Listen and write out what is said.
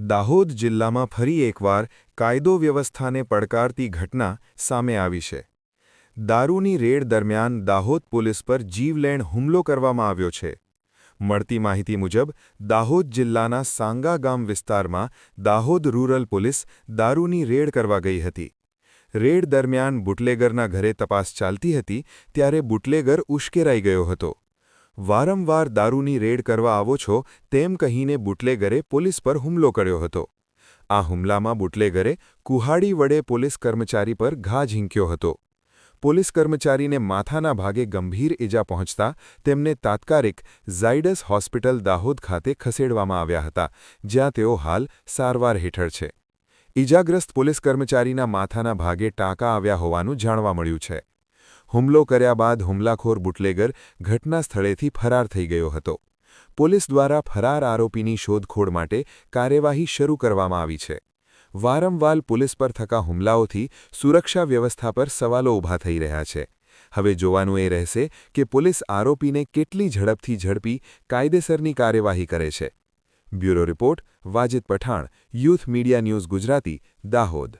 દાહોદ જિલ્લામાં ફરી એકવાર કાયદો વ્યવસ્થાને પડકારતી ઘટના સામે આવી છે. દારૂની રેડ દરમિયાન દાહોદ પોલીસ પર જીવલેણ હુમલો કરવામાં આવ્યો છે. મળતી માહિતી મુજબ, દાહોદ જિલ્લાના સાંગા ગામ વિસ્તારમાં દાહોદ રૂરલ પોલીસ દારૂની રેડ કરવા ગઈ હતી. રેડ દરમિયાન બુટલેગરના ઘરે તપાસ ચાલતી હતી, ત્યારે બુટલેગર ઉશ્કેરાઈ ગયો હતો. વારંવાર દારૂની રેડ કરવા આવો છો, તેમ કહીને બુટલેગરે પોલીસ પર હુમલો કર્યો હતો. આ હુમલામાં બુટલેગરે કુહાડી વડે પોલીસ કર્મચારી પર ઘા ઝીંક્યો હતો. પોલીસ કર્મચારીને માથાના ભાગે ગંભીર ઇજા પહોંચતા તેમને તાત્કાલિક ઝાયડસ હોસ્પિટલ દાહોદ ખાતે ખસેડવામાં આવ્યા હતા, જ્યાં તેઓ હાલ સારવાર હેઠળ છે. ઇજાગ્રસ્ત પોલીસ કર્મચારીના માથાના ભાગે ટાંકા આવ્યા હોવાનું જાણવા મળ્યું છે. હુમલો કર્યા બાદ હુમલાખોર બુટલેગર ઘટના સ્થળેથી ફરાર થઈ ગયો હતો. પોલીસ દ્વારા ફરાર આરોપીની શોધખોળ માટે કાર્યવાહી શરૂ કરવામાં આવી છે. વારંવાર પોલીસ પર થતા હુમલાઓથી સુરક્ષા વ્યવસ્થા પર સવાલો ઊભા થઈ રહ્યા છે. હવે જોવાનું એ રહેશે કે પોલીસ આરોપીને કેટલી ઝડપથી ઝડપી કાયદેસરની કાર્યવાહી કરે છે. Bureau report, Wajid Pathan, youth media news Gujarati, Dahod.